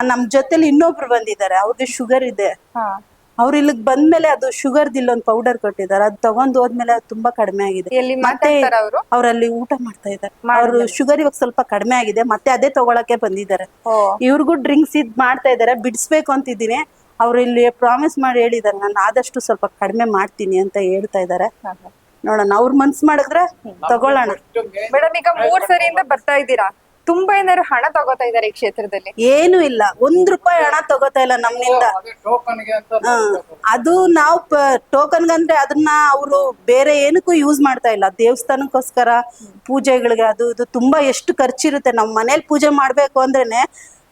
ನಮ್ ಜೊತೆಲಿ ಇನ್ನೊಬ್ರು ಬಂದಿದ್ದಾರೆ ಅವ್ರಿಗೆ ಶುಗರ್ ಇದೆ. ಅವ್ರು ಇಲ್ಲಿಗ್ ಬಂದ್ಮೇಲೆ ಅದು ಶುಗರ್ ಇಲ್ಲೊಂದು ಪೌಡರ್ ಕೊಟ್ಟಿದ್ದಾರೆ ಅದು ತಗೊಂಡ್ ಹೋದ್ಮೇಲೆ ಅದು ತುಂಬಾ ಕಡಿಮೆ ಆಗಿದೆ. ಎಲ್ಲಿ ಮತ್ತೆ ಮಾತಾಡ್ತಾರ ಅವರು? ಅವ್ರಲ್ಲಿ ಊಟ ಮಾಡ್ತಾ ಇದ್ದಾರೆ. ಅವ್ರು ಶುಗರ್ ಇವಾಗ ಸ್ವಲ್ಪ ಕಡಿಮೆ ಆಗಿದೆ ಮತ್ತೆ ಅದೇ ತಗೊಳಕ್ಕೆ ಬಂದಿದ್ದಾರೆ. ಓ. ಇವ್ರಿಗೂ ಡ್ರಿಂಕ್ಸ್ ಇದ್ ಮಾಡ್ತಾ ಇದ್ದಾರೆ ಬಿಡಿಸ್ಬೇಕು ಅಂತಿದ್ದೀನಿ. ಅವ್ರು ಇಲ್ಲಿ ಪ್ರಾಮಿಸ್ ಮಾಡಿ ಹೇಳಿದಾರೆ ನಾನು ಆದಷ್ಟು ಸ್ವಲ್ಪ ಕಡಿಮೆ ಮಾಡ್ತೀನಿ ಅಂತ ಹೇಳ್ತಾ ಇದ್ದಾರೆ. ನೋಡೋಣ ಅವ್ರ ಮನ್ಸ್ ಮಾಡಿದ್ರೆ ತಗೊಳ್ಳೋಣ. ಮೇಡಮ್ ಈಗ ಮೂರ್ ಸರಿಯಿಂದ ಬರ್ತಾ ಇದ್ದೀರಾ? ತುಂಬಾ ಏನಾದ್ರು ಹಣ ತಗೋತಾ ಇದಾರೆ ಈ ಕ್ಷೇತ್ರದಲ್ಲಿ? ಏನು ಇಲ್ಲ. ಒಂದ್ ರೂಪಾಯಿ ಹಣ ತಗೋತಾ ಇಲ್ಲ ನಮ್ಮಿಂದ. ಹಾ, ಅದು ನಾವು ಟೋಕನ್ ಅಂದ್ರೆ ಅದನ್ನ ಅವರು ಬೇರೆ ಏನಕ್ಕೂ ಯೂಸ್ ಮಾಡ್ತಾ ಇಲ್ಲ. ದೇವಸ್ಥಾನಕ್ಕೋಸ್ಕರ ಪೂಜೆಗಳಿಗೆ ಅದು ಇದು ತುಂಬಾ ಎಷ್ಟು ಖರ್ಚಿರುತ್ತೆ. ನಮ್ಮ ಮನೇಲಿ ಪೂಜೆ ಮಾಡ್ಬೇಕು ಅಂದ್ರೇನೆ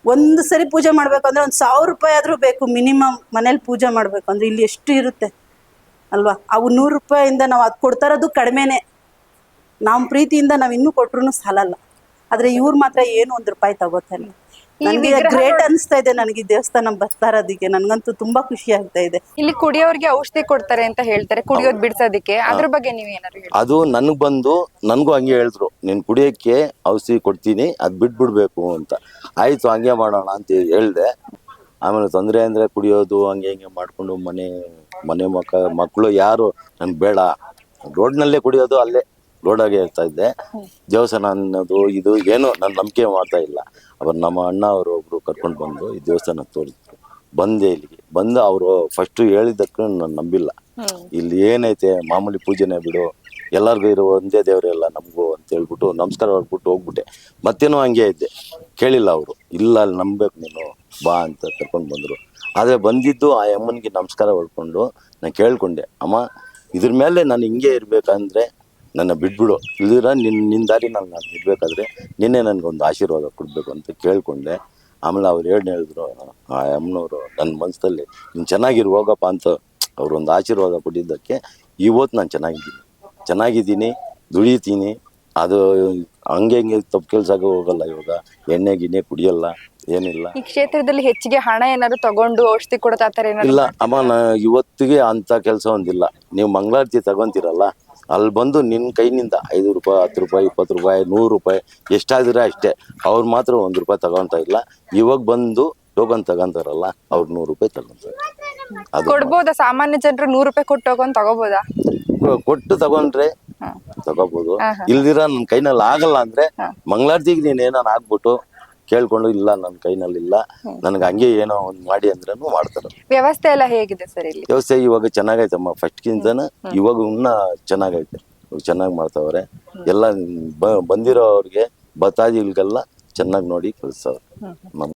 ಒಂದ್ ಸರಿ ಪೂಜೆ ಮಾಡ್ಬೇಕು ಅಂದ್ರೆ ಒಂದ್ ಸಾವಿರ ರೂಪಾಯಿ ಆದ್ರೂ ಬೇಕು. ಮಿನಿಮಮ್ ಮನೇಲಿ ಪೂಜೆ ಮಾಡ್ಬೇಕು ಅಂದ್ರೆ ಇಲ್ಲಿ ಎಷ್ಟು ಇರುತ್ತೆ? ಅಲ್ವಾ? ಅವು ನೂರು ರೂಪಾಯಿಂದ ನಾವು ಅದು ಕೊಡ್ತಾರದು ಕಡಿಮೆನೆ. ನಮ್ಮ ಪ್ರೀತಿಯಿಂದ ನಾವು ಇನ್ನೂ ಕೊಟ್ರು ಸಾಲಲ್ಲ. ಆದ್ರೆ ಇವ್ರು ಮಾತ್ರ ಏನು ಒಂದ್ ರೂಪಾಯಿ ತಗೋತಾನೆ. ನನಗೆ ಗ್ರೇಟ್ ಅನಿಸ್ತಾ ಇದೆ ನನಗೆ ಈ ದೇವಸ್ಥಾನ ಬರ್ತಾ ಇರೋದಕ್ಕೆ ನನ್ಗಂತೂ ತುಂಬಾ ಖುಷಿ ಆಗ್ತಾ ಇದೆ. ಇಲ್ಲಿ ಕುಡಿಯೋರಿಗೆ ಔಷಧಿ ಕೊಡ್ತಾರೆ ಅಂತ ಹೇಳ್ತಾರೆ ಕುಡಿಯೋದ್ ಬಿಡ್ಸೋದಕ್ಕೆ. ಅದ್ರ ಬಗ್ಗೆ ನೀವ್ ಏನಾದ್ರು ಹೇಳಿ ಅದು ನನ್ಗ್ ಬಂದು ನನಗೂ ಹಂಗೆ ಹೇಳಿದ್ರು ನೀನು ಕುಡಿಯೋಕ್ಕೆ ಔಷಧಿ ಕೊಡ್ತೀನಿ ಅದು ಬಿಟ್ಬಿಡ್ಬೇಕು ಅಂತ. ಆಯಿತು ಹಂಗೆ ಮಾಡೋಣ ಅಂತ ಹೇಳ್ದೆ. ಆಮೇಲೆ ತೊಂದರೆ ಅಂದ್ರೆ ಕುಡಿಯೋದು ಹಂಗೆ ಹಿಂಗೆ ಮಾಡ್ಕೊಂಡು ಮನೆ ಮನೆ ಮಕ್ಕ ಮಕ್ಕಳು ಯಾರು ನನ್ಗೆ ಬೇಡ. ರೋಡ್ನಲ್ಲೇ ಕುಡಿಯೋದು ಅಲ್ಲೇ. ರೋಡಾಗೆ ಹೇಳ್ತಾ ಇದ್ದೆ. ದೇವಸ್ಥಾನ ಅನ್ನೋದು ಇದು ಏನು ನನ್ನ ನಂಬಿಕೆ ಮಾಡ್ತಾ ಇಲ್ಲ. ಅವ್ರು ನಮ್ಮ ಅಣ್ಣ ಅವರು ಒಬ್ರು ಕರ್ಕೊಂಡು ಬಂದು ಈ ದೇವಸ್ಥಾನ ತೋರಿಸಿದ್ರು ಬಂದೆ ಇಲ್ಲಿಗೆ. ಬಂದು ಅವರು ಫಸ್ಟು ಹೇಳಿದ್ದಕ್ಕೂ ನಾನು ನಂಬಿಲ್ಲ. ಇಲ್ಲಿ ಏನೈತೆ ಮಾಮೂಲಿ ಪೂಜೆನೇ ಬಿಡು. ಎಲ್ಲರಿಗೂ ಇರೋ ಒಂದೇ ದೇವರೆಲ್ಲ ನಮಗೂ ಅಂತ ಹೇಳ್ಬಿಟ್ಟು ನಮಸ್ಕಾರ ಹೊಡ್ಬಿಟ್ಟು ಹೋಗ್ಬಿಟ್ಟೆ. ಮತ್ತೇನೋ ಹಂಗೆ ಇದ್ದೆ. ಕೇಳಿಲ್ಲ ಅವರು. ಇಲ್ಲ ಅಲ್ಲಿ ನಂಬೇಕು ನೀನು. ಬಾ ಅಂತ ಕರ್ಕೊಂಡು ಬಂದರು. ಆದರೆ ಬಂದಿದ್ದು ಆ ಅಮ್ಮನಿಗೆ ನಮಸ್ಕಾರ ಹೊಡ್ಕೊಂಡು ನಾನು ಕೇಳ್ಕೊಂಡೆ. ಅಮ್ಮ ಇದ್ರ ಮೇಲೆ ನಾನು ಹಿಂಗೆ ಇರಬೇಕಂದ್ರೆ ನನ್ನ ಬಿಟ್ಬಿಡು. ಇಲ್ದಿರ ನಿನ್ನ ನಿನ್ನ ದಾರಿ ನಾನು ನಾನು ಇರಬೇಕಾದ್ರೆ ನಿನ್ನೆ ನನಗೊಂದು ಆಶೀರ್ವಾದ ಕೊಡಬೇಕು ಅಂತ ಕೇಳ್ಕೊಂಡೆ. ಆಮೇಲೆ ಅವ್ರು ಏನು ಹೇಳಿದ್ರು ಆ ಅಮ್ಮನವರು ನನ್ನ ಮನಸ್ಸಲ್ಲಿ ನೀನು ಚೆನ್ನಾಗಿರು ಹೋಗಪ್ಪ ಅಂತ ಅವ್ರು ಒಂದು ಆಶೀರ್ವಾದ ಕೊಟ್ಟಿದ್ದಕ್ಕೆ ಇವತ್ತು ನಾನು ಚೆನ್ನಾಗಿದ್ದೀನಿ. ಚೆನ್ನಾಗಿದ್ದೀನಿ ದುಡಿತೀನಿ. ಅದು ಹಂಗೆ ಹಿಂಗೆ ತಪ್ಪು ಕೆಲ್ಸಕ್ಕೆ ಹೋಗಲ್ಲ ಇವಾಗ. ಎಣ್ಣೆ ಗಿಣ್ಣೆ ಕುಡಿಯಲ್ಲ ಏನಿಲ್ಲ. ಈ ಕ್ಷೇತ್ರದಲ್ಲಿ ಹೆಚ್ಚಿಗೆ ಹಣ ಏನಾದ್ರು ತಗೊಂಡು ಔಷಧಿ ಕೊಡ್ತಾ ಇಲ್ಲ ಅಮ್ಮ ನಾ ಇವತ್ತಿಗೆ ಅಂತ ಕೆಲಸ ಒಂದಿಲ್ಲ. ನೀವು ಮಂಗಳಾರತಿ ತಗೊಂತೀರಲ್ಲ? ಅಲ್ಲಿ ಬಂದು ನಿನ್ನ ಕೈನಿಂದ ಐದು ರೂಪಾಯಿ ಹತ್ತು ರೂಪಾಯಿ ಇಪ್ಪತ್ತು ರೂಪಾಯಿ ನೂರು ರೂಪಾಯಿ ಎಷ್ಟಾದ್ರೆ ಅಷ್ಟೇ. ಅವ್ರು ಮಾತ್ರ ಒಂದು ರೂಪಾಯಿ ತಗೊಂತ ಇಲ್ಲ. ಇವಾಗ ಬಂದು ಟೋಕನ್ ತಗೊಂತಾರಲ್ಲ ಅವ್ರು ನೂರು ರೂಪಾಯಿ ತಗೊಂತಾರೆ. ಅದು ಕೊಡ್ಬೋದಾ? ಸಾಮಾನ್ಯ ಜನರು ನೂರು ರೂಪಾಯಿ ಕೊಟ್ಟು ಹೋಗೋನ್ ತಗೋಬೋದಾ? ಕೊಟ್ಟು ತಗೊಂಡ್ರೆ ತಗೋಬಹುದು ಇಲ್ದಿರ ನನ್ನ ಕೈನಲ್ಲಿ ಆಗಲ್ಲ ಅಂದ್ರೆ ಮಂಗಳಾರತಿಗೆ ನೀನ್ ಏನಾನ ಆಗ್ಬಿಟ್ಟು ಕೇಳ್ಕೊಂಡು ಇಲ್ಲ ನನ್ನ ಕೈನಲ್ಲಿ ಇಲ್ಲ. ನನ್ಗೆ ಹಂಗೆ ಏನೋ ಒಂದು ಮಾಡಿ ಅಂದ್ರೂ ಮಾಡ್ತಾರೆ. ವ್ಯವಸ್ಥೆ ಎಲ್ಲ ಹೇಗಿದೆ ಸರ್ ಇಲ್ಲಿ? ವ್ಯವಸ್ಥೆ ಇವಾಗ ಚೆನ್ನಾಗೈತಮ್ಮ. ಫಸ್ಟ್ಗಿಂತನ ಇವಾಗ ಇನ್ನ ಚೆನ್ನಾಗೈತೆ. ಚೆನ್ನಾಗಿ ಮಾಡ್ತಾವ್ರೆ. ಎಲ್ಲ ಬಂದಿರೋ ಅವ್ರಿಗೆ ಭಕ್ತಾದಿಗಳಿಗೆಲ್ಲ ಚೆನ್ನಾಗಿ ನೋಡಿ ಕಳಿಸ್ತವ್ರೆ